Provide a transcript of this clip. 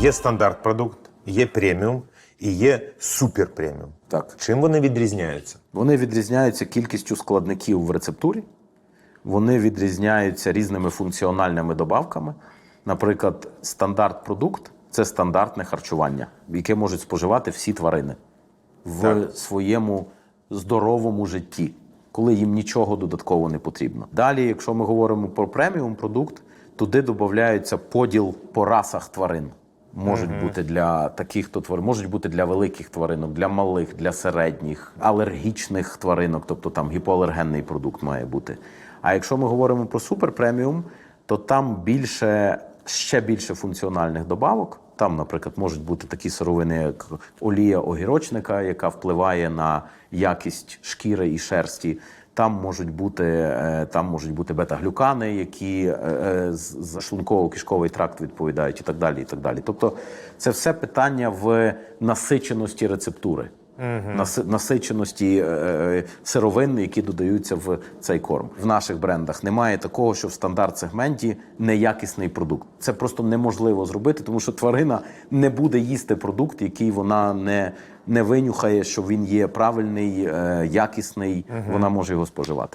Є стандарт продукт, є преміум і є супер преміум. Так. Чим вони відрізняються? Вони відрізняються кількістю складників в рецептурі, вони відрізняються різними функціональними добавками. Наприклад, стандарт продукт це стандартне харчування, яке можуть споживати всі тварини в своєму здоровому житті, коли їм нічого додатково не потрібно. Далі, якщо ми говоримо про преміум продукт, туди додаються поділ по расах тварин. Можуть бути для таких то тварин, можуть бути для великих тваринок, для малих, для середніх, алергічних тваринок, тобто там гіпоалергенний продукт має бути. А якщо ми говоримо про суперпреміум, то там більше ще більше функціональних добавок. Там, наприклад, можуть бути такі сировини, як олія огірочника, яка впливає на якість шкіри і шерсті. Там можуть бути е, там можуть бути бета-глюкани, які е, е, з- шлунково-кишковий тракт відповідають, і так далі. І так далі. Тобто, це все питання в насиченості рецептури, наси- насиченості е, е, сировин, які додаються в цей корм. В наших брендах немає такого, що в стандарт сегменті неякісний продукт. Це просто неможливо зробити, тому що тварина не буде їсти продукт, який вона не, не винюхає, що він є правильний, якісний. якісний. Вона може його споживати.